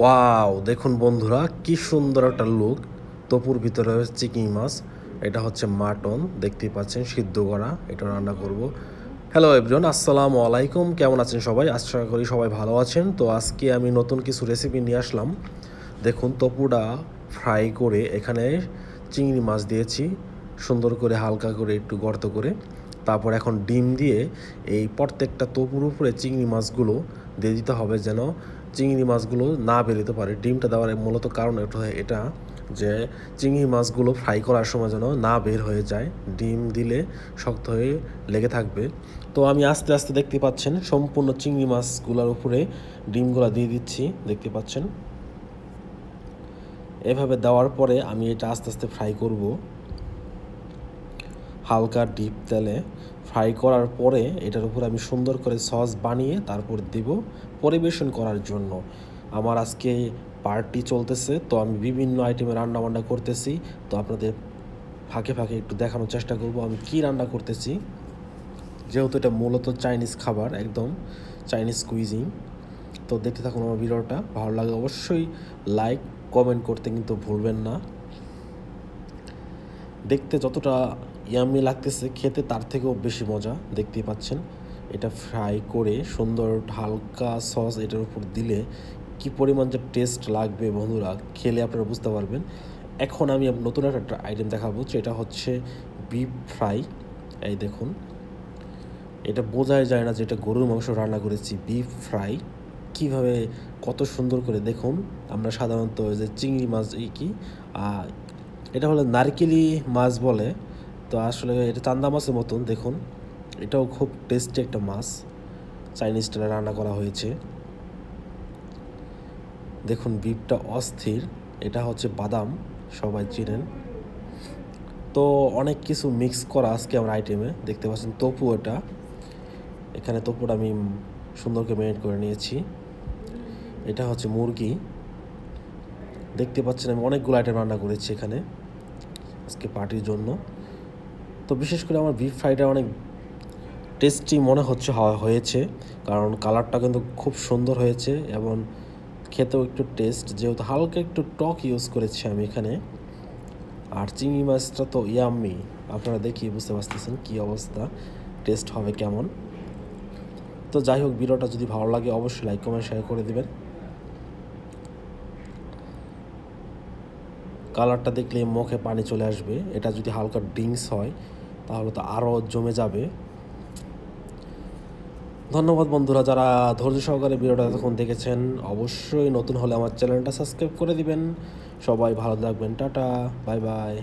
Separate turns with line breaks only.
Wow, দেখুন বন্ধুরা, কি সুন্দর একটা লুক তপুর ভিতরে চিংড়ি মাছ, এটা হচ্ছে মাটন, দেখতেই পাচ্ছেন, সিদ্ধ করা, এটা রান্না করব। হ্যালো এভরিওন আসসালামু আলাইকুম, কেমন আছেন সবাই? আশা করি সবাই ভালো আছেন। তো আজকে আমি নতুন কিছু রেসিপি নিয়ে আসলাম। দেখুন, তপুটা ফ্রাই করে এখানে চিংড়ি মাছ দিয়েছি, সুন্দর করে হালকা করে একটু গর্ত করে। তারপর এখন ডিম দিয়ে এই প্রত্যেকটা তপুর উপরে চিংড়ি মাছগুলো দিয়ে দিতে হবে যেন চিংড়ি মাছগুলো না বেরোতে পারে। ডিমটা দেওয়ার মূলত কারণ এটা এটা যে চিংড়ি মাছগুলো ফ্রাই করার সময় যেন না বের হয়ে যায়। ডিম দিলে শক্ত হয়ে লেগে থাকবে। তো আমি আস্তে আস্তে দেখতে পাচ্ছেন সম্পূর্ণ চিংড়ি মাছগুলোর উপরে ডিমগুলো দিয়ে দিচ্ছি। দেখতে পাচ্ছেন? এভাবে দেওয়ার পরে আমি এটা আস্তে আস্তে ফ্রাই করব। হালকা ডিপ তেলে ফ্রাই করার পরে এটার উপর আমি সুন্দর করে সস বানিয়ে তারপর দেব পরিবেশন করার জন্য। আমার আজকে পার্টি চলতেছে, তো আমি বিভিন্ন আইটেমে রান্না বান্না করতেছি। তো আপনাদের ফাঁকে ফাঁকে একটু দেখানোর চেষ্টা করব আমি কি রান্না করতেছি। যেহেতু এটা মূলত চাইনিজ খাবার, একদম চাইনিজ কুইজিং তো দেখতে থাকুন আমার ভিডিওটা, ভালো লাগে অবশ্যই লাইক কমেন্ট করতে কিন্তু ভুলবেন না। দেখতে যতটা ইয়ামি লাগতেছে, খেতে তার থেকেও বেশি মজা, দেখতেই পাচ্ছেন। এটা ফ্রাই করে সুন্দর হালকা সস এটার উপর দিলে কি পরিমাণ যে টেস্ট লাগবে বন্ধুরা, খেলে আপনারা বুঝতে পারবেন। এখন আমি নতুন একটা আইটেম দেখাবো, যেটা হচ্ছে বিফ ফ্রাই এই দেখুন, এটা বোঝাই যায় না যে এটা গরুর মাংস রান্না করেছি বিফ ফ্রাই কীভাবে কত সুন্দর করে দেখুন, আমরা সাধারণত যে চিংড়ি মাছ, এই কি এটা হলো নারকেলি মাছ বলে। তো আসলে এটা চান্দা মাছের মতন, দেখুন। এটাও খুব টেস্টি একটা মাছ। চাইনিজ স্টাইলে রান্না করা হয়েছে। দেখুন বিফটা অস্থির। এটা হচ্ছে বাদাম, সবাই চিনেন। তো অনেক কিছু মিক্স করা আজকে আমার আইটেমে দেখতে পাচ্ছেন তপু এটা। এখানে তপুটা আমি সুন্দর করে ম্যারিনেট করে নিয়েছি। এটা হচ্ছে মুরগি। দেখতে পাচ্ছেন আমি অনেকগুলো আইটেম রান্না করেছি এখানে। আজকে পার্টির জন্য। তো বিশেষ করে আমার বিফ ফ্রাইটা অনেক টেস্টি মনে হচ্ছে হয়েছে। কারণ কালারটা কিন্তু খুব সুন্দর হয়েছে এবং খেতেও একটু টেস্ট যেহেতু হালকা একটু টক ইউজ করেছি আমি এখানে। আর চিংড়ি মাছটা তো ইয়াম্মি আপনারা দেখিয়ে বুঝতে পারতেছেন কী অবস্থা টেস্ট হবে কেমন। তো যাই হোক, ভিডিওটা যদি ভালো লাগে অবশ্যই লাইক কমেন্ট শেয়ার করে দেবেন। কালারটা দেখলে মুখে পানি চলে আসবে। এটা যদি হালকা ড্রিঙ্কস হয়, তাহলে তো আরও জমে যাবে। ধন্যবাদ বন্ধুরা, যারা ধৈর্য সহকারে ভিডিওটা এতক্ষণ দেখেছেন, অবশ্যই নতুন হলে আমার চ্যানেলটা সাবস্ক্রাইব করে দিবেন। সবাই ভালো থাকবেন, টাটা, বাই বাই।